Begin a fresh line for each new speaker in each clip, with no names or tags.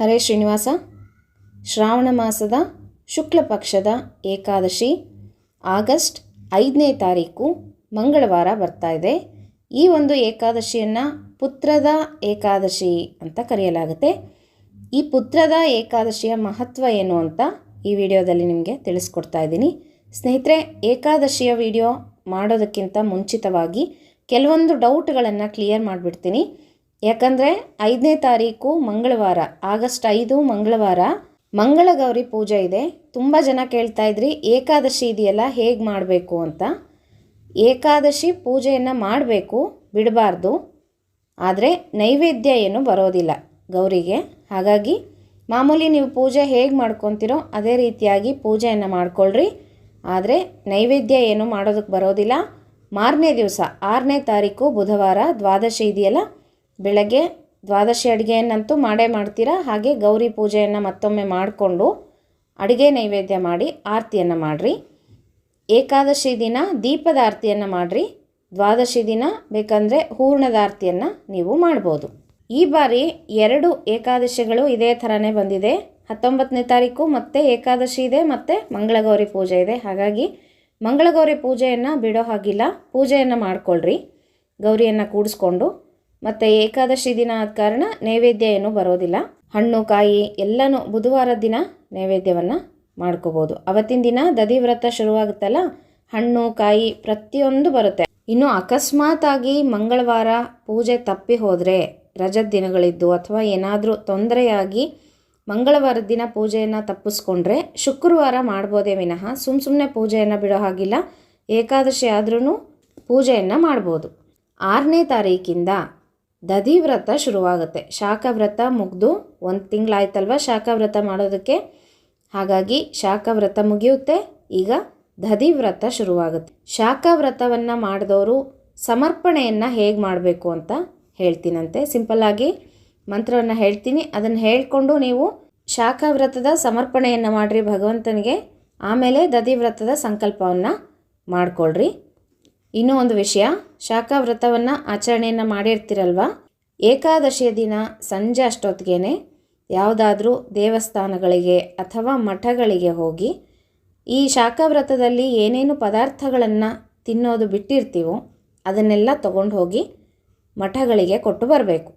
ಹರೇ ಶ್ರೀನಿವಾಸ. ಶ್ರಾವಣ ಮಾಸದ ಶುಕ್ಲ ಪಕ್ಷದ ಏಕಾದಶಿ ಆಗಸ್ಟ್ ಐದನೇ ತಾರೀಕು ಮಂಗಳವಾರ ಬರ್ತಾ ಇದೆ. ಈ ಒಂದು ಏಕಾದಶಿಯನ್ನು ಪುತ್ರದ ಏಕಾದಶಿ ಅಂತ ಕರೆಯಲಾಗುತ್ತೆ. ಈ ಪುತ್ರದ ಏಕಾದಶಿಯ ಮಹತ್ವ ಏನು ಅಂತ ಈ ವಿಡಿಯೋದಲ್ಲಿ ನಿಮಗೆ ತಿಳಿಸ್ಕೊಡ್ತಾ ಇದ್ದೀನಿ. ಸ್ನೇಹಿತರೆ, ಏಕಾದಶಿಯ ವಿಡಿಯೋ ಮಾಡೋದಕ್ಕಿಂತ ಮುಂಚಿತವಾಗಿ ಕೆಲವೊಂದು ಡೌಟ್ಗಳನ್ನು ಕ್ಲಿಯರ್ ಮಾಡಿಬಿಡ್ತೀನಿ. ಯಾಕಂದರೆ ಐದನೇ ತಾರೀಕು ಮಂಗಳವಾರ, ಆಗಸ್ಟ್ ಐದು ಮಂಗಳವಾರ ಮಂಗಳಗೌರಿ ಪೂಜೆ ಇದೆ. ತುಂಬ ಜನ ಕೇಳ್ತಾ ಇದ್ರಿ, ಏಕಾದಶಿ ಇದೆಯಲ್ಲ, ಹೇಗೆ ಮಾಡಬೇಕು ಅಂತ. ಏಕಾದಶಿ ಪೂಜೆಯನ್ನು ಮಾಡಬೇಕು, ಬಿಡಬಾರ್ದು. ಆದರೆ ನೈವೇದ್ಯ ಏನು ಬರೋದಿಲ್ಲ ಗೌರಿಗೆ. ಹಾಗಾಗಿ ಮಾಮೂಲಿ ನೀವು ಪೂಜೆ ಹೇಗೆ ಮಾಡ್ಕೊತೀರೋ ಅದೇ ರೀತಿಯಾಗಿ ಪೂಜೆಯನ್ನು ಮಾಡ್ಕೊಳ್ರಿ. ಆದರೆ ನೈವೇದ್ಯ ಏನು ಮಾಡೋದಕ್ಕೆ ಬರೋದಿಲ್ಲ. ಮಾರನೇ ದಿವಸ, ಆರನೇ ತಾರೀಕು, ಬುಧವಾರ, ದ್ವಾದಶಿ ಇದೆಯಲ್ಲ ಬೆಳಗ್ಗೆ ದ್ವಾದಶಿ ಅಡುಗೆಯನ್ನಂತೂ ಮಾಡೇ ಮಾಡ್ತೀರಾ? ಹಾಗೆ ಗೌರಿ ಪೂಜೆಯನ್ನು ಮತ್ತೊಮ್ಮೆ ಮಾಡಿಕೊಂಡು ಅಡುಗೆ ನೈವೇದ್ಯ ಮಾಡಿ ಆರತಿಯನ್ನು ಮಾಡಿರಿ. ಏಕಾದಶಿ ದಿನ ದೀಪದ ಆರತಿಯನ್ನು ಮಾಡಿರಿ. ದ್ವಾದಶಿ ದಿನ ಬೇಕಂದರೆ ಹೂರ್ಣದ ಆರತಿಯನ್ನು ನೀವು ಮಾಡ್ಬೋದು. ಈ ಬಾರಿ ಎರಡು ಏಕಾದಶಿಗಳು ಇದೇ ಥರನೇ ಬಂದಿದೆ. ಹತ್ತೊಂಬತ್ತನೇ ತಾರೀಕು ಮತ್ತೆ ಏಕಾದಶಿ ಇದೆ, ಮತ್ತು ಮಂಗಳಗೌರಿ ಪೂಜೆ ಇದೆ. ಹಾಗಾಗಿ ಮಂಗಳಗೌರಿ ಪೂಜೆಯನ್ನು ಬಿಡೋ ಹಾಗಿಲ್ಲ. ಪೂಜೆಯನ್ನು ಮಾಡಿಕೊಳ್ಳ್ರಿ ಗೌರಿಯನ್ನು ಕೂಡಿಸ್ಕೊಂಡು ಮತ್ತು ಏಕಾದಶಿ ದಿನ ಆದ ಕಾರಣ ನೈವೇದ್ಯ ಏನೂ ಬರೋದಿಲ್ಲ. ಹಣ್ಣು, ಕಾಯಿ ಎಲ್ಲನೂ ಬುಧವಾರದ ದಿನ ನೈವೇದ್ಯವನ್ನು ಮಾಡ್ಕೋಬೋದು. ಅವತ್ತಿನ ದಿನ ದದಿ ವ್ರತ ಶುರುವಾಗುತ್ತಲ್ಲ, ಹಣ್ಣು, ಕಾಯಿ ಪ್ರತಿಯೊಂದು ಬರುತ್ತೆ. ಇನ್ನು ಅಕಸ್ಮಾತ್ ಆಗಿ ಮಂಗಳವಾರ ಪೂಜೆ ತಪ್ಪಿ ಹೋದರೆ ರಜದ ದಿನಗಳಿದ್ದು ಅಥವಾ ಏನಾದರೂ ತೊಂದರೆಯಾಗಿ ಮಂಗಳವಾರದ ದಿನ ಪೂಜೆಯನ್ನು ತಪ್ಪಿಸ್ಕೊಂಡ್ರೆ ಶುಕ್ರವಾರ ಮಾಡ್ಬೋದೇ ವಿನಃ ಸುಮ್ಮ ಸುಮ್ಮನೆ ಪೂಜೆಯನ್ನು ಬಿಡೋ ಹಾಗಿಲ್ಲ. ಏಕಾದಶಿ ಆದ್ರೂ ಪೂಜೆಯನ್ನು ಮಾಡ್ಬೋದು. ಆರನೇ ತಾರೀಕಿಂದ ದದಿ ವ್ರತ ಶುರುವಾಗುತ್ತೆ. ಶಾಖ ವ್ರತ ಮುಗಿದು ಒಂದು ತಿಂಗಳಾಯ್ತಲ್ವ ಶಾಖ ವ್ರತ ಮಾಡೋದಕ್ಕೆ? ಹಾಗಾಗಿ ಶಾಖ ವ್ರತ ಮುಗಿಯುತ್ತೆ, ಈಗ ದಧಿ ವ್ರತ ಶುರುವಾಗುತ್ತೆ. ಶಾಖ ವ್ರತವನ್ನು ಮಾಡಿದವರು ಸಮರ್ಪಣೆಯನ್ನು ಹೇಗೆ ಮಾಡಬೇಕು ಅಂತ ಹೇಳ್ತೀನಂತೆ. ಸಿಂಪಲ್ಲಾಗಿ ಮಂತ್ರವನ್ನು ಹೇಳ್ತೀನಿ. ಅದನ್ನು ಹೇಳಿಕೊಂಡು ನೀವು ಶಾಖ ವ್ರತದ ಸಮರ್ಪಣೆಯನ್ನು ಮಾಡಿರಿ ಭಗವಂತನಿಗೆ. ಆಮೇಲೆ ದಧಿ ವ್ರತದ ಸಂಕಲ್ಪವನ್ನು ಮಾಡಿಕೊಳ್ರಿ. ಇನ್ನೂ ಒಂದು ವಿಷಯ. ಶಾಖ ವ್ರತವನ್ನು ಆಚರಣೆಯನ್ನು ಮಾಡಿರ್ತೀರಲ್ವ? ಏಕಾದಶಿಯ ದಿನ ಸಂಜೆ ಅಷ್ಟೊತ್ತಿಗೆ ಯಾವುದಾದ್ರೂ ದೇವಸ್ಥಾನಗಳಿಗೆ ಅಥವಾ ಮಠಗಳಿಗೆ ಹೋಗಿ ಈ ಶಾಖ ವ್ರತದಲ್ಲಿ ಏನೇನು ಪದಾರ್ಥಗಳನ್ನು ತಿನ್ನೋದು ಬಿಟ್ಟಿರ್ತೀವೋ ಅದನ್ನೆಲ್ಲ ತಗೊಂಡು ಹೋಗಿ ಮಠಗಳಿಗೆ ಕೊಟ್ಟು ಬರಬೇಕು.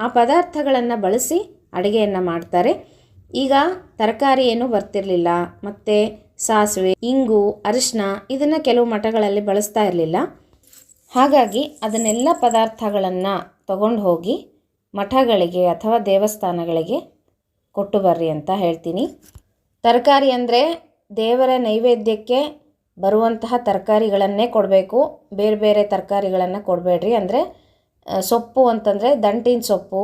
ಆ ಪದಾರ್ಥಗಳನ್ನು ಬಳಸಿ ಅಡುಗೆಯನ್ನು ಮಾಡ್ತಾರೆ. ಈಗ ತರಕಾರಿ ಏನೂ ಬರ್ತಿರಲಿಲ್ಲ. ಮತ್ತು ಸಾಸಿವೆ, ಇಂಗು ಅರಿಶಿನ ಇದನ್ನು ಕೆಲವು ಮಠಗಳಲ್ಲಿ ಬಳಸ್ತಾ ಇರಲಿಲ್ಲ. ಹಾಗಾಗಿ ಅದನ್ನೆಲ್ಲ ಪದಾರ್ಥಗಳನ್ನು ತಗೊಂಡು ಹೋಗಿ ಮಠಗಳಿಗೆ ಅಥವಾ ದೇವಸ್ಥಾನಗಳಿಗೆ ಕೊಟ್ಟು ಬರ್ರಿ ಅಂತ ಹೇಳ್ತೀನಿ. ತರಕಾರಿ ಅಂದರೆ ದೇವರ ನೈವೇದ್ಯಕ್ಕೆ ಬರುವಂತಹ ತರಕಾರಿಗಳನ್ನೇ ಕೊಡಬೇಕು. ಬೇರೆ ಬೇರೆ ತರಕಾರಿಗಳನ್ನು ಕೊಡಬೇಡ್ರಿ ಅಂದರೆ ಸೊಪ್ಪು ಅಂತಂದರೆ ದಂಟಿನ ಸೊಪ್ಪು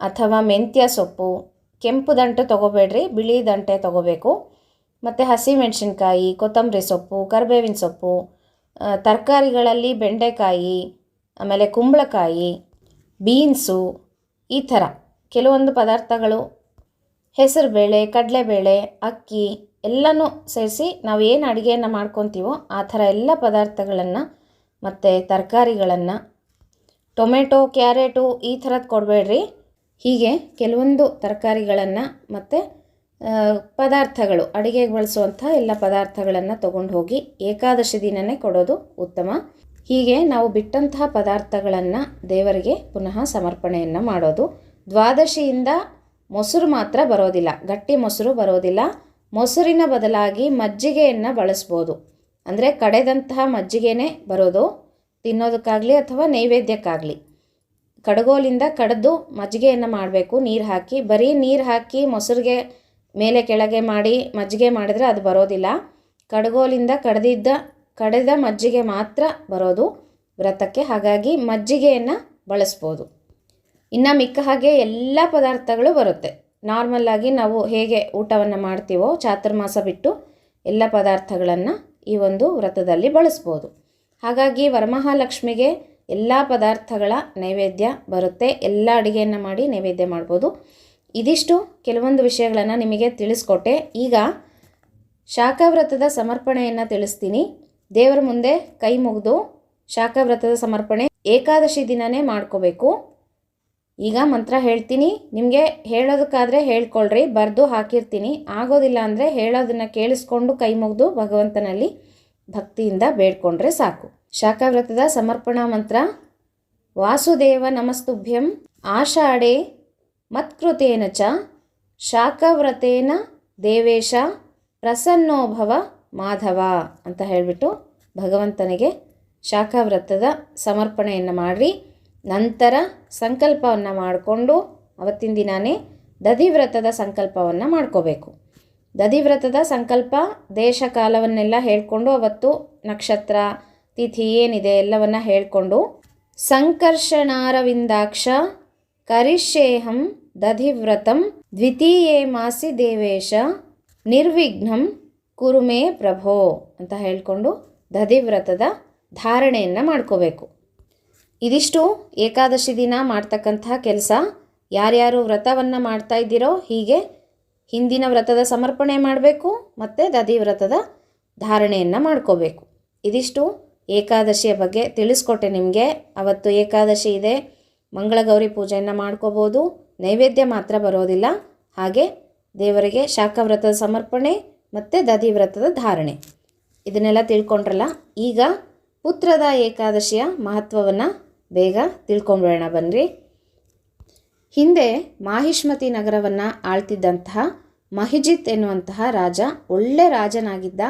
ಅಥವಾ ಮೆಂತ್ಯ ಸೊಪ್ಪು, ಕೆಂಪು ದಂಟು ತೊಗೋಬೇಡ್ರಿ, ಬಿಳಿ ದಂಟೆ ತೊಗೋಬೇಕು. ಮತ್ತು ಹಸಿಮೆಣಸಿನ್ಕಾಯಿ, ಕೊತ್ತಂಬರಿ ಸೊಪ್ಪು, ಕರಿಬೇವಿನ ಸೊಪ್ಪು ತರಕಾರಿಗಳಲ್ಲಿ ಬೆಂಡೆಕಾಯಿ, ಆಮೇಲೆ ಕುಂಬಳಕಾಯಿ, ಬೀನ್ಸು, ಈ ಥರ ಕೆಲವೊಂದು ಪದಾರ್ಥಗಳು, ಹೆಸರುಬೇಳೆ, ಕಡಲೆಬೇಳೆ, ಅಕ್ಕಿ ಎಲ್ಲನೂ ಸೇರಿಸಿ ನಾವು ಏನು ಅಡುಗೆಯನ್ನು ಮಾಡ್ಕೊತೀವೋ ಆ ಥರ ಎಲ್ಲ ಪದಾರ್ಥಗಳನ್ನು ಮತ್ತು ತರಕಾರಿಗಳನ್ನು, ಟೊಮೆಟೊ, ಕ್ಯಾರೆಟು ಈ ಥರದ್ದು ಕೊಡಬೇಡ್ರಿ. ಹೀಗೆ ಕೆಲವೊಂದು ತರಕಾರಿಗಳನ್ನು ಮತ್ತು ಪದಾರ್ಥಗಳು, ಅಡುಗೆಗೆ ಬಳಸುವಂಥ ಎಲ್ಲ ಪದಾರ್ಥಗಳನ್ನು ತಗೊಂಡು ಹೋಗಿ ಏಕಾದಶಿ ದಿನವೇ ಕೊಡೋದು ಉತ್ತಮ. ಹೀಗೆ ನಾವು ಬಿಟ್ಟಂತಹ ಪದಾರ್ಥಗಳನ್ನು ದೇವರಿಗೆ ಪುನಃ ಸಮರ್ಪಣೆಯನ್ನು ಮಾಡೋದು. ದ್ವಾದಶಿಯಿಂದ ಮೊಸರು ಮಾತ್ರ ಬರೋದಿಲ್ಲ, ಗಟ್ಟಿ ಮೊಸರು ಬರೋದಿಲ್ಲ. ಮೊಸರಿನ ಬದಲಾಗಿ ಮಜ್ಜಿಗೆಯನ್ನು ಬಳಸ್ಬೋದು. ಅಂದರೆ ಕಡೆದಂತಹ ಮಜ್ಜಿಗೆನೇ ಬರೋದು, ತಿನ್ನೋದಕ್ಕಾಗಲಿ ಅಥವಾ ನೈವೇದ್ಯಕ್ಕಾಗಲಿ. ಕಡಗೋಲಿಂದ ಕಡಿದು ಮಜ್ಜಿಗೆಯನ್ನು ಮಾಡಬೇಕು, ನೀರು ಹಾಕಿ, ಬರೀ ನೀರು ಹಾಕಿ ಮೊಸರಿಗೆ ಮೇಲೆ ಕೆಳಗೆ ಮಾಡಿ ಮಜ್ಜಿಗೆ ಮಾಡಿದರೆ ಅದು ಬರೋದಿಲ್ಲ. ಕಡಗೋಲಿಂದ ಕಡ್ದಿದ್ದ, ಕಡೆದ ಮಜ್ಜಿಗೆ ಮಾತ್ರ ಬರೋದು ವ್ರತಕ್ಕೆ. ಹಾಗಾಗಿ ಮಜ್ಜಿಗೆಯನ್ನು ಬಳಸ್ಬೋದು. ಇನ್ನು ಮಿಕ್ಕ ಹಾಗೆ ಎಲ್ಲ ಪದಾರ್ಥಗಳು ಬರುತ್ತೆ. ನಾರ್ಮಲ್ಲಾಗಿ ನಾವು ಹೇಗೆ ಊಟವನ್ನು ಮಾಡ್ತೀವೋ, ಚಾತುರ್ಮಾಸ ಬಿಟ್ಟು ಎಲ್ಲ ಪದಾರ್ಥಗಳನ್ನು ಈ ಒಂದು ವ್ರತದಲ್ಲಿ ಬಳಸ್ಬೋದು. ಹಾಗಾಗಿ ವರಮಹಾಲಕ್ಷ್ಮಿಗೆ ಎಲ್ಲ ಪದಾರ್ಥಗಳ ನೈವೇದ್ಯ ಬರುತ್ತೆ. ಎಲ್ಲ ಅಡುಗೆಯನ್ನು ಮಾಡಿ ನೈವೇದ್ಯ ಮಾಡ್ಬೋದು. ಇದಿಷ್ಟು ಕೆಲವೊಂದು ವಿಷಯಗಳನ್ನು ನಿಮಗೆ ತಿಳಿಸ್ಕೊಟ್ಟೆ. ಈಗ ಶಾಖವ್ರತದ ಸಮರ್ಪಣೆಯನ್ನು ತಿಳಿಸ್ತೀನಿ. ದೇವರ ಮುಂದೆ ಕೈ ಮುಗಿದು ಶಾಖವ್ರತದ ಸಮರ್ಪಣೆ ಏಕಾದಶಿ ದಿನನೇ ಮಾಡ್ಕೋಬೇಕು. ಈಗ ಮಂತ್ರ ಹೇಳ್ತೀನಿ. ನಿಮಗೆ ಹೇಳೋದಕ್ಕಾದರೆ ಹೇಳ್ಕೊಳ್ರಿ. ಬರೆದು ಹಾಕಿರ್ತೀನಿ. ಆಗೋದಿಲ್ಲ ಅಂದರೆ ಹೇಳೋದನ್ನು ಕೇಳಿಸ್ಕೊಂಡು ಕೈ ಮುಗಿದು ಭಗವಂತನಲ್ಲಿ ಭಕ್ತಿಯಿಂದ ಬೇಡ್ಕೊಂಡ್ರೆ ಸಾಕು. ಶಾಖವ್ರತದ ಸಮರ್ಪಣಾ ಮಂತ್ರ, ವಾಸುದೇವ ನಮಸ್ತುಭ್ಯಂ ಆಷಾಢೆ ಮತ್ಕೃತೇನ ಚ ಶಾಖವ್ರತೇನ ದೇವೇಶ ಪ್ರಸನ್ನೋಭವ ಮಾಧವ ಅಂತ ಹೇಳಿಬಿಟ್ಟು ಭಗವಂತನಿಗೆ ಶಾಖವ್ರತದ ಸಮರ್ಪಣೆಯನ್ನು ಮಾಡಿರಿ. ನಂತರ ಸಂಕಲ್ಪವನ್ನು ಮಾಡಿಕೊಂಡು ಅವತ್ತಿನ ದಿನಾನೇ ದಧಿವ್ರತದ ಸಂಕಲ್ಪವನ್ನು ಮಾಡ್ಕೋಬೇಕು. ದಧಿವ್ರತದ ಸಂಕಲ್ಪ ದೇಶ ಕಾಲವನ್ನೆಲ್ಲ ಹೇಳಿಕೊಂಡು ಅವತ್ತು ನಕ್ಷತ್ರ, ತಿಥಿ ಏನಿದೆ ಎಲ್ಲವನ್ನು ಹೇಳಿಕೊಂಡು ಸಂಕರ್ಷಣಾರವಿಂದಾಕ್ಷ ಕರಿಷ್ಯೇಹಂ ದಧಿವ್ರತಂ ದ್ವಿತೀಯೇ ಮಾಸಿ ದೇವೇಶ ನಿರ್ವಿಘ್ನಂ ಕುರುಮೇ ಪ್ರಭೋ ಅಂತ ಹೇಳಿಕೊಂಡು ದಧಿವ್ರತದ ಧಾರಣೆಯನ್ನು ಮಾಡ್ಕೋಬೇಕು. ಇದಿಷ್ಟು ಏಕಾದಶಿ ದಿನ ಮಾಡ್ತಕ್ಕಂಥ ಕೆಲಸ. ಯಾರ್ಯಾರು ವ್ರತವನ್ನು ಮಾಡ್ತಾ ಇದ್ದೀರೋ ಹೀಗೆ ಹಿಂದಿನ ವ್ರತದ ಸಮರ್ಪಣೆ ಮಾಡಬೇಕು ಮತ್ತು ದಧಿ ವ್ರತದ ಧಾರಣೆಯನ್ನು ಮಾಡ್ಕೋಬೇಕು. ಇದಿಷ್ಟು ಏಕಾದಶಿಯ ಬಗ್ಗೆ ತಿಳಿಸ್ಕೊಟ್ಟೆ ನಿಮಗೆ. ಅವತ್ತು ಏಕಾದಶಿ ಇದೆ. ಮಂಗಳಗೌರಿ ಪೂಜೆಯನ್ನು ಮಾಡ್ಕೋಬೋದು. ನೈವೇದ್ಯ ಮಾತ್ರ ಬರೋದಿಲ್ಲ. ಹಾಗೆ ದೇವರಿಗೆ ಶಾಖವ್ರತದ ಸಮರ್ಪಣೆ ಮತ್ತು ದಧಿ ವ್ರತದ ಧಾರಣೆ. ಇದನ್ನೆಲ್ಲ ತಿಳ್ಕೊಂಡ್ರಲ್ಲ, ಈಗ ಪುತ್ರದ ಏಕಾದಶಿಯ ಮಹತ್ವವನ್ನು ಬೇಗ ತಿಳ್ಕೊಂಬಿಡೋಣ ಬನ್ನಿರಿ ಹಿಂದೆ ಮಾಹಿಷ್ಮತಿ ನಗರವನ್ನು ಆಳ್ತಿದ್ದಂತಹ ಮಹಿಜಿತ್ ಎನ್ನುವಂತಹ ರಾಜ ಒಳ್ಳೆ ರಾಜನಾಗಿದ್ದ,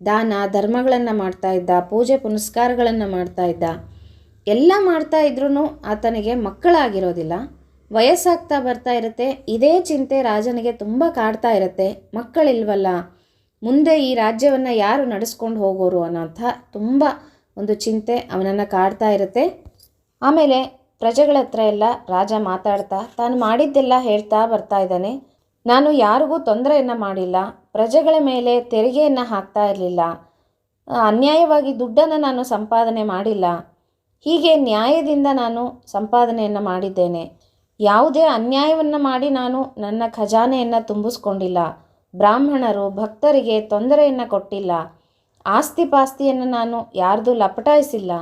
ದಾನ ಧರ್ಮಗಳನ್ನು ಮಾಡ್ತಾ ಇದ್ದ, ಪೂಜೆ ಪುನಸ್ಕಾರಗಳನ್ನು ಮಾಡ್ತಾ ಇದ್ದ ಎಲ್ಲ ಮಾಡ್ತಾ ಇದ್ರೂ ಆತನಿಗೆ ಮಕ್ಕಳಾಗಿರೋದಿಲ್ಲ. ವಯಸ್ಸಾಗ್ತಾ ಬರ್ತಾ ಇರುತ್ತೆ. ಇದೇ ಚಿಂತೆ ರಾಜನಿಗೆ ತುಂಬ ಕಾಡ್ತಾ ಇರುತ್ತೆ. ಮಕ್ಕಳಿಲ್ವಲ್ಲ. ಮುಂದೆ ಈ ರಾಜ್ಯವನ್ನು ಯಾರು ನಡೆಸ್ಕೊಂಡು ಹೋಗೋರು ಅನ್ನೋಂಥ ತುಂಬ ಒಂದು ಚಿಂತೆ ಅವನನ್ನು ಕಾಡ್ತಾ ಇರುತ್ತೆ. ಆಮೇಲೆ ಪ್ರಜೆಗಳ ಹತ್ರ ಎಲ್ಲ ರಾಜ ಮಾತಾಡ್ತಾ ತಾನು ಮಾಡಿದ್ದೆಲ್ಲ ಹೇಳ್ತಾ ಬರ್ತಾ ಇದ್ದಾನೆ. ನಾನು ಯಾರಿಗೂ ತೊಂದರೆಯನ್ನು ಮಾಡಿಲ್ಲ. ಪ್ರಜೆಗಳ ಮೇಲೆ ತೆರಿಗೆಯನ್ನು ಹಾಕ್ತಾ ಇರಲಿಲ್ಲ. ಅನ್ಯಾಯವಾಗಿ ದುಡ್ಡನ್ನು ನಾನು ಸಂಪಾದನೆ ಮಾಡಿಲ್ಲ. ಹೀಗೆ ನ್ಯಾಯದಿಂದ ನಾನು ಸಂಪಾದನೆಯನ್ನು ಮಾಡಿದ್ದೇನೆ. ಯಾವುದೇ ಅನ್ಯಾಯವನ್ನು ಮಾಡಿ ನಾನು ನನ್ನ ಖಜಾನೆಯನ್ನು ತುಂಬಿಸ್ಕೊಂಡಿಲ್ಲ. ಬ್ರಾಹ್ಮಣರು ಭಕ್ತರಿಗೆ ತೊಂದರೆಯನ್ನು ಕೊಟ್ಟಿಲ್ಲ. ಆಸ್ತಿ ಪಾಸ್ತಿಯನ್ನು ನಾನು ಯಾರ್ದು ಲಪಟಾಯಿಸಿಲ್ಲ.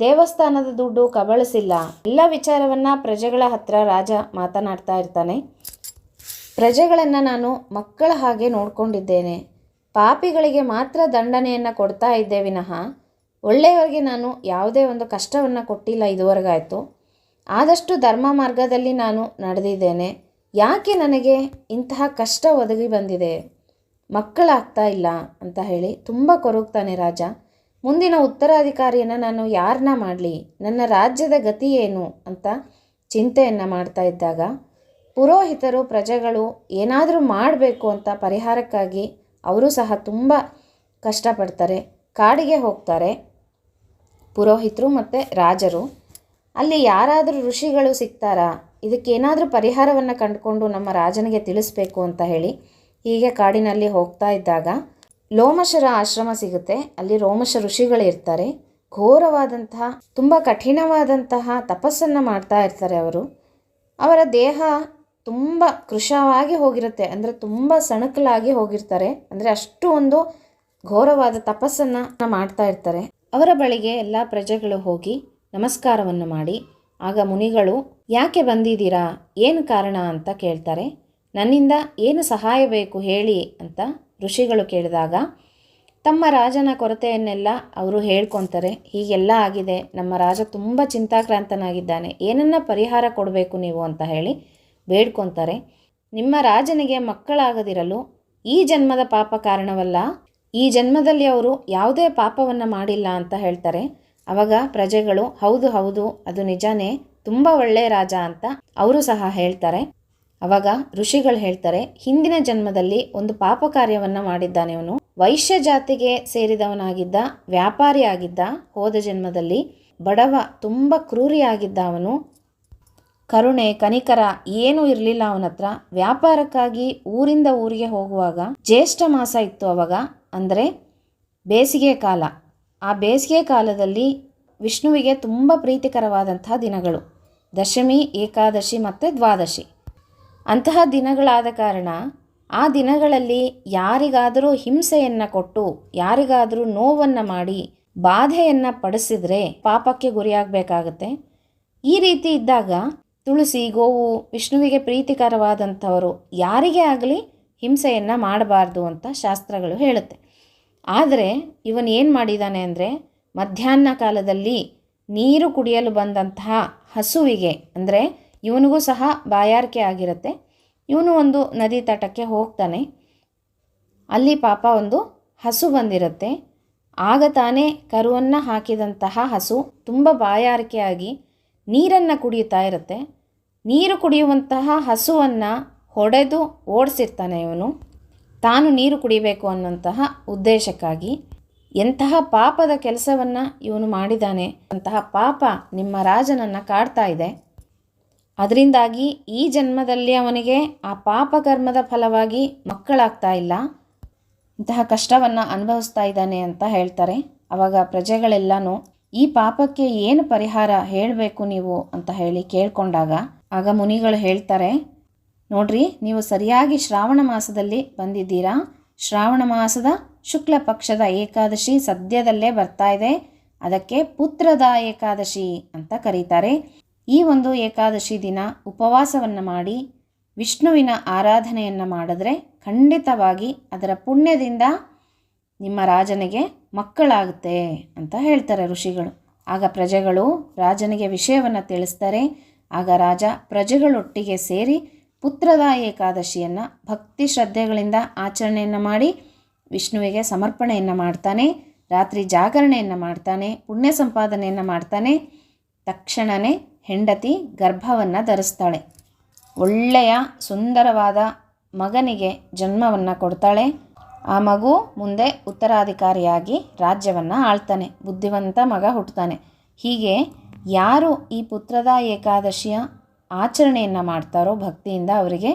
ದೇವಸ್ಥಾನದ ದುಡ್ಡು ಕಬಳಿಸಿಲ್ಲ. ಎಲ್ಲ ವಿಚಾರವನ್ನು ಪ್ರಜೆಗಳ ಹತ್ರ ರಾಜ ಮಾತನಾಡ್ತಾ ಇರ್ತಾನೆ. ಪ್ರಜೆಗಳನ್ನು ನಾನು ಮಕ್ಕಳ ಹಾಗೆ ನೋಡಿಕೊಂಡಿದ್ದೇನೆ. ಪಾಪಿಗಳಿಗೆ ಮಾತ್ರ ದಂಡನೆಯನ್ನು ಕೊಡ್ತಾ ಇದ್ದೆ ವಿನಃ ಒಳ್ಳೆಯವರಿಗೆ ನಾನು ಯಾವುದೇ ಒಂದು ಕಷ್ಟವನ್ನು ಕೊಟ್ಟಿಲ್ಲ ಇದುವರೆಗಾಯಿತು ಆದಷ್ಟು ಧರ್ಮ ಮಾರ್ಗದಲ್ಲಿ ನಾನು ನಡೆದಿದ್ದೇನೆ. ಯಾಕೆ ನನಗೆ ಇಂತಹ ಕಷ್ಟ ಒದಗಿ ಬಂದಿದೆ? ಮಕ್ಕಳಾಗ್ತಾ ಇಲ್ಲ ಅಂತ ಹೇಳಿ ತುಂಬ ಕೊರಗ್ತಾನೆ ರಾಜ. ಮುಂದಿನ ಉತ್ತರಾಧಿಕಾರಿಯನ್ನು ನಾನು ಯಾರನ್ನ ಮಾಡಲಿ? ನನ್ನ ರಾಜ್ಯದ ಗತಿ ಏನು ಅಂತ ಚಿಂತೆಯನ್ನು ಮಾಡ್ತಾ ಇದ್ದಾಗ ಪುರೋಹಿತರು, ಪ್ರಜೆಗಳು ಏನಾದರೂ ಮಾಡಬೇಕು ಅಂತ ಪರಿಹಾರಕ್ಕಾಗಿ ಅವರು ಸಹ ತುಂಬ ಕಷ್ಟಪಡ್ತಾರೆ. ಕಾಡಿಗೆ ಹೋಗ್ತಾರೆ. ಪುರೋಹಿತರು ಮತ್ತು ರಾಜರು. ಅಲ್ಲಿ ಯಾರಾದರೂ ಋಷಿಗಳು ಸಿಗ್ತಾರಾ? ಇದಕ್ಕೇನಾದರೂ ಪರಿಹಾರವನ್ನು ಕಂಡುಕೊಂಡು ನಮ್ಮ ರಾಜನಿಗೆ ತಿಳಿಸ್ಬೇಕು ಅಂತ ಹೇಳಿ ಹೀಗೆ ಕಾಡಿನಲ್ಲಿ ಹೋಗ್ತಾ ಇದ್ದಾಗ ಲೋಮಶರ ಆಶ್ರಮ ಸಿಗುತ್ತೆ. ಅಲ್ಲಿ ರೋಮಶ ಋಷಿಗಳು ಇರ್ತಾರೆ. ಘೋರವಾದಂತಹ, ತುಂಬ ಕಠಿಣವಾದಂತಹ ತಪಸ್ಸನ್ನು ಮಾಡ್ತಾ ಇರ್ತಾರೆ ಅವರು. ಅವರ ದೇಹ ತುಂಬ ಕೃಶವಾಗಿ ಹೋಗಿರುತ್ತೆ. ಅಂದರೆ ತುಂಬ ಸಣಕಲಾಗಿ ಹೋಗಿರ್ತಾರೆ. ಅಂದರೆ ಅಷ್ಟು ಒಂದು ಘೋರವಾದ ತಪಸ್ಸನ್ನು ಮಾಡ್ತಾ ಇರ್ತಾರೆ. ಅವರ ಬಳಿಗೆ ಎಲ್ಲ ಪ್ರಜೆಗಳು ಹೋಗಿ ನಮಸ್ಕಾರವನ್ನು ಮಾಡಿ, ಆಗ ಮುನಿಗಳು, ಯಾಕೆ ಬಂದಿದ್ದೀರಾ? ಏನು ಕಾರಣ? ಅಂತ ಕೇಳ್ತಾರೆ. ನನ್ನಿಂದ ಏನು ಸಹಾಯ ಬೇಕು ಹೇಳಿ ಅಂತ ಋಷಿಗಳು ಕೇಳಿದಾಗ, ತಮ್ಮ ರಾಜನ ಕೊರತೆಯನ್ನೆಲ್ಲ ಅವರು ಹೇಳ್ಕೊತಾರೆ. ಹೀಗೆಲ್ಲ ಆಗಿದೆ. ನಮ್ಮ ರಾಜ ತುಂಬ ಚಿಂತಾಕ್ರಾಂತನಾಗಿದ್ದಾನೆ. ಏನನ್ನ ಪರಿಹಾರ ಕೊಡಬೇಕು ನೀವು? ಅಂತ ಹೇಳಿ ಬೇಡ್ಕೊತಾರೆ. ನಿಮ್ಮ ರಾಜನಿಗೆ ಮಕ್ಕಳಾಗದಿರಲು ಈ ಜನ್ಮದ ಪಾಪ ಕಾರಣವಲ್ಲ. ಈ ಜನ್ಮದಲ್ಲಿ ಅವರು ಯಾವುದೇ ಪಾಪವನ್ನು ಮಾಡಿಲ್ಲ ಅಂತ ಹೇಳ್ತಾರೆ. ಅವಾಗ ಪ್ರಜೆಗಳು, ಹೌದು ಹೌದು, ಅದು ನಿಜಾನೇ, ತುಂಬ ಒಳ್ಳೆಯ ರಾಜ ಅಂತ ಅವರು ಸಹ ಹೇಳ್ತಾರೆ. ಅವಾಗ ಋಷಿಗಳು ಹೇಳ್ತಾರೆ, ಹಿಂದಿನ ಜನ್ಮದಲ್ಲಿ ಒಂದು ಪಾಪ ಕಾರ್ಯವನ್ನು ಮಾಡಿದ್ದಾನೆ ಅವನು ವೈಶ್ಯ ಜಾತಿಗೆ ಸೇರಿದವನಾಗಿದ್ದ, ವ್ಯಾಪಾರಿ ಆಗಿದ್ದ, ಹೋದ ಜನ್ಮದಲ್ಲಿ ಬಡವ ತುಂಬ ಕ್ರೂರಿಯಾಗಿದ್ದ ಅವನು. ಕರುಣೆ, ಕನಿಕರ ಏನೂ ಇರಲಿಲ್ಲ ಅವನತ್ರ. ವ್ಯಾಪಾರಕ್ಕಾಗಿ ಊರಿಂದ ಊರಿಗೆ ಹೋಗುವಾಗ, ಜ್ಯೇಷ್ಠ ಮಾಸ ಇತ್ತು ಅವಾಗ. ಅಂದರೆ ಬೇಸಿಗೆ ಕಾಲ. ಆ ಬೇಸಿಗೆ ಕಾಲದಲ್ಲಿ ವಿಷ್ಣುವಿಗೆ ತುಂಬ ಪ್ರೀತಿಕರವಾದಂತಹ ದಿನಗಳು. ದಶಮಿ, ಏಕಾದಶಿ ಮತ್ತು ದ್ವಾದಶಿ. ಅಂತಹ ದಿನಗಳಾದ ಕಾರಣ ಆ ದಿನಗಳಲ್ಲಿ ಯಾರಿಗಾದರೂ ಹಿಂಸೆಯನ್ನು ಕೊಟ್ಟು, ಯಾರಿಗಾದರೂ ನೋವನ್ನು ಮಾಡಿ, ಬಾಧೆಯನ್ನು ಪಡಿಸಿದರೆ ಪಾಪಕ್ಕೆ ಗುರಿಯಾಗಬೇಕಾಗತ್ತೆ. ಈ ರೀತಿ ಇದ್ದಾಗ ತುಳಸಿ, ಗೋವು ವಿಷ್ಣುವಿಗೆ ಪ್ರೀತಿಕರವಾದಂಥವರು ಯಾರಿಗೇ ಆಗಲಿ ಹಿಂಸೆಯನ್ನು ಮಾಡಬಾರ್ದು ಅಂತ ಶಾಸ್ತ್ರಗಳು ಹೇಳುತ್ತೆ. ಆದರೆ ಇವನು ಏನು ಮಾಡಿದ್ದಾನೆ ಅಂದರೆ ಮಧ್ಯಾಹ್ನ ಕಾಲದಲ್ಲಿ ನೀರು ಕುಡಿಯಲು ಬಂದಂತಹ ಹಸುವಿಗೆ, ಅಂದರೆ ಇವನಿಗೂ ಸಹ ಬಾಯಾರಿಕೆ ಆಗಿರುತ್ತೆ. ಇವನು ಒಂದು ನದಿ ತಟಕ್ಕೆ ಹೋಗ್ತಾನೆ. ಅಲ್ಲಿ ಪಾಪ ಒಂದು ಹಸು ಬಂದಿರುತ್ತೆ. ಆಗ ತಾನೇ ಕರುವನ್ನು ಹಾಕಿದಂತಹ ಹಸು ತುಂಬ ಬಾಯಾರಿಕೆಯಾಗಿ ನೀರನ್ನು ಕುಡಿಯುತ್ತಾ ಇರುತ್ತೆ. ನೀರು ಕುಡಿಯುವಂತಹ ಹಸುವನ್ನು ಹೊಡೆದು ಓಡಿಸಿರ್ತಾನೆ ಇವನು. ತಾನು ನೀರು ಕುಡಿಬೇಕು ಅನ್ನುವಂತಹ ಉದ್ದೇಶಕ್ಕಾಗಿ ಎಂತಹ ಪಾಪದ ಕೆಲಸವನ್ನು ಇವನು ಮಾಡಿದ್ದಾನೆ ಅಂತಹ ಪಾಪ ನಿಮ್ಮ ರಾಜನನ್ನು ಕಾಡ್ತಾ ಇದೆ. ಅದರಿಂದಾಗಿ ಈ ಜನ್ಮದಲ್ಲಿ ಅವನಿಗೆ ಆ ಪಾಪಕರ್ಮದ ಫಲವಾಗಿ ಮಕ್ಕಳಾಗ್ತಾ ಇಲ್ಲ. ಇಂತಹ ಕಷ್ಟವನ್ನು ಅನುಭವಿಸ್ತಾ ಇದ್ದಾನೆ ಅಂತ ಹೇಳ್ತಾರೆ. ಅವಾಗ ಪ್ರಜೆಗಳೆಲ್ಲನೂ, ಈ ಪಾಪಕ್ಕೆ ಏನು ಪರಿಹಾರ ಹೇಳಬೇಕು ನೀವು? ಅಂತ ಹೇಳಿ ಕೇಳಿಕೊಂಡಾಗ ಆಗ ಮುನಿಗಳು ಹೇಳ್ತಾರೆ ನೋಡ್ರಿ, ನೀವು ಸರಿಯಾಗಿ ಶ್ರಾವಣ ಮಾಸದಲ್ಲಿ ಬಂದಿದ್ದೀರಾ? ಶ್ರಾವಣ ಮಾಸದ ಶುಕ್ಲ ಪಕ್ಷದ ಏಕಾದಶಿ ಸದ್ಯದಲ್ಲೇ ಬರ್ತಾ ಇದೆ. ಅದಕ್ಕೆ ಪುತ್ರದ ಏಕಾದಶಿ ಅಂತ ಕರೀತಾರೆ. ಈ ಒಂದು ಏಕಾದಶಿ ದಿನ ಉಪವಾಸವನ್ನು ಮಾಡಿ, ವಿಷ್ಣುವಿನ ಆರಾಧನೆಯನ್ನು ಮಾಡಿದ್ರೆ ಖಂಡಿತವಾಗಿ ಅದರ ಪುಣ್ಯದಿಂದ ನಿಮ್ಮ ರಾಜನಿಗೆ ಮಕ್ಕಳಾಗುತ್ತೆ ಅಂತ ಹೇಳ್ತಾರೆ ಋಷಿಗಳು. ಆಗ ಪ್ರಜೆಗಳು ರಾಜನಿಗೆ ವಿಷಯವನ್ನು ತಿಳಿಸ್ತಾರೆ. ಆಗ ರಾಜ ಪ್ರಜೆಗಳೊಟ್ಟಿಗೆ ಸೇರಿ ಪುತ್ರದ ಏಕಾದಶಿಯನ್ನು ಭಕ್ತಿ ಶ್ರದ್ಧೆಗಳಿಂದ ಆಚರಣೆಯನ್ನು ಮಾಡಿ ವಿಷ್ಣುವಿಗೆ ಸಮರ್ಪಣೆಯನ್ನು ಮಾಡ್ತಾನೆ, ರಾತ್ರಿ ಜಾಗರಣೆಯನ್ನು ಮಾಡ್ತಾನೆ, ಪುಣ್ಯ ಸಂಪಾದನೆಯನ್ನು ಮಾಡ್ತಾನೆ. ತಕ್ಷಣವೇ ಹೆಂಡತಿ ಗರ್ಭವನ್ನು ಧರಿಸ್ತಾಳೆ. ಒಳ್ಳೆಯ ಸುಂದರವಾದ ಮಗನಿಗೆ ಜನ್ಮವನ್ನು ಕೊಡ್ತಾಳೆ. ಆ ಮಗು ಮುಂದೆ ಉತ್ತರಾಧಿಕಾರಿಯಾಗಿ ರಾಜ್ಯವನ್ನು ಆಳ್ತಾನೆ. ಬುದ್ಧಿವಂತ ಮಗ ಹುಟ್ಟುತ್ತಾನೆ ಹೀಗೆ ಯಾರು ಈ ಪುತ್ರದ ಏಕಾದಶಿಯ ಆಚರಣೆಯನ್ನು ಮಾಡ್ತಾರೋ ಭಕ್ತಿಯಿಂದ ಅವರಿಗೆ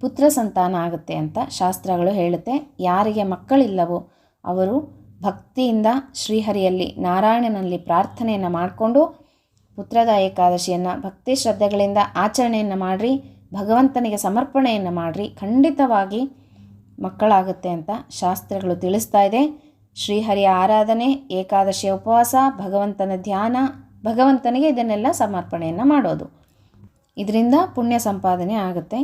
ಪುತ್ರ ಸಂತಾನ ಆಗುತ್ತೆ ಅಂತ ಶಾಸ್ತ್ರಗಳು ಹೇಳುತ್ತೆ. ಯಾರಿಗೆ ಮಕ್ಕಳಿಲ್ಲವೋ ಅವರು ಭಕ್ತಿಯಿಂದ ಶ್ರೀಹರಿಯಲ್ಲಿ ನಾರಾಯಣನಲ್ಲಿ ಪ್ರಾರ್ಥನೆಯನ್ನು ಮಾಡಿಕೊಂಡು ಪುತ್ರದ ಏಕಾದಶಿಯನ್ನು ಭಕ್ತಿ ಶ್ರದ್ಧೆಗಳಿಂದ ಆಚರಣೆಯನ್ನು ಮಾಡಿರಿ, ಭಗವಂತನಿಗೆ ಸಮರ್ಪಣೆಯನ್ನು ಮಾಡಿರಿ, ಖಂಡಿತವಾಗಿ ಮಕ್ಕಳಾಗುತ್ತೆ ಅಂತ ಶಾಸ್ತ್ರಗಳು ತಿಳಿಸ್ತಾ ಇದೆ. ಶ್ರೀಹರಿಯ ಆರಾಧನೆ, ಏಕಾದಶಿಯ ಉಪವಾಸ, ಭಗವಂತನ ಧ್ಯಾನ, ಭಗವಂತನಿಗೆ ಇದನ್ನೆಲ್ಲ ಸಮರ್ಪಣೆಯನ್ನು ಮಾಡೋದು. ಇದರಿಂದ ಪುಣ್ಯ ಸಂಪಾದನೆ ಆಗುತ್ತೆ.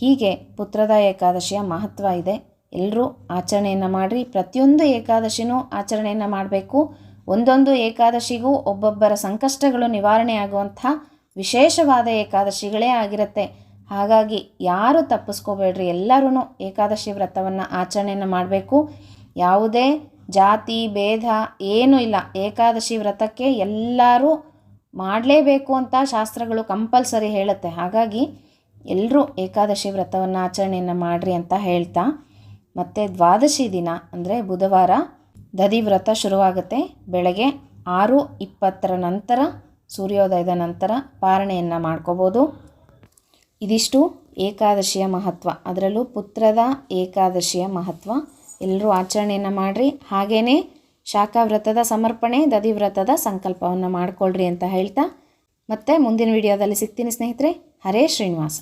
ಹೀಗೆ ಪುತ್ರದ ಏಕಾದಶಿಯ ಮಹತ್ವ ಇದೆ. ಎಲ್ಲರೂ ಆಚರಣೆಯನ್ನು ಮಾಡಿರಿ. ಪ್ರತಿಯೊಂದು ಏಕಾದಶಿನೂ ಆಚರಣೆಯನ್ನು ಮಾಡಬೇಕು. ಒಂದೊಂದು ಏಕಾದಶಿಗೂ ಒಬ್ಬೊಬ್ಬರ ಸಂಕಷ್ಟಗಳು ನಿವಾರಣೆ ಆಗುವಂಥ ವಿಶೇಷವಾದ ಏಕಾದಶಿಗಳೇ ಆಗಿರುತ್ತೆ. ಹಾಗಾಗಿ ಯಾರು ತಪ್ಪಿಸ್ಕೋಬೇಡ್ರಿ. ಎಲ್ಲರೂ ಏಕಾದಶಿ ವ್ರತವನ್ನು ಆಚರಣೆಯನ್ನು ಮಾಡಬೇಕು. ಯಾವುದೇ ಜಾತಿ, ಭೇದ, ಏನೂ ಇಲ್ಲ. ಏಕಾದಶಿ ವ್ರತಕ್ಕೆ ಎಲ್ಲರೂ ಮಾಡಲೇಬೇಕು ಅಂತ ಶಾಸ್ತ್ರಗಳು ಕಂಪಲ್ಸರಿ ಹೇಳುತ್ತೆ. ಹಾಗಾಗಿ ಎಲ್ಲರೂ ಏಕಾದಶಿ ವ್ರತವನ್ನು ಆಚರಣೆಯನ್ನು ಮಾಡಿರಿ ಅಂತ ಹೇಳ್ತಾ, ಮತ್ತು ದ್ವಾದಶಿ ದಿನ ಅಂದರೆ ಬುಧವಾರ ದದಿ ವ್ರತ ಶುರುವಾಗುತ್ತೆ. ಬೆಳಗ್ಗೆ ಆರು ಇಪ್ಪತ್ತರ ನಂತರ ಸೂರ್ಯೋದಯದ ನಂತರ ಪಾರಣೆಯನ್ನು ಮಾಡ್ಕೋಬೋದು. ಇದಿಷ್ಟು ಏಕಾದಶಿಯ ಮಹತ್ವ. ಅದರಲ್ಲೂ ಪುತ್ರದ ಏಕಾದಶಿಯ ಮಹತ್ವ ಎಲ್ಲರೂ ಆಚರಣೆಯನ್ನು ಮಾಡಿರಿ. ಹಾಗೆಯೇ ಶಾಖಾವ್ರತದ ಸಮರ್ಪಣೆ ದಧಿವ್ರತದ ಸಂಕಲ್ಪವನ್ನು ಮಾಡಿಕೊಳ್ಳ್ರಿ ಅಂತ ಹೇಳ್ತಾ ಮತ್ತೆ ಮುಂದಿನ ವಿಡಿಯೋದಲ್ಲಿ ಸಿಗ್ತೀನಿ ಸ್ನೇಹಿತರೆ. ಹರೇ ಶ್ರೀನಿವಾಸ.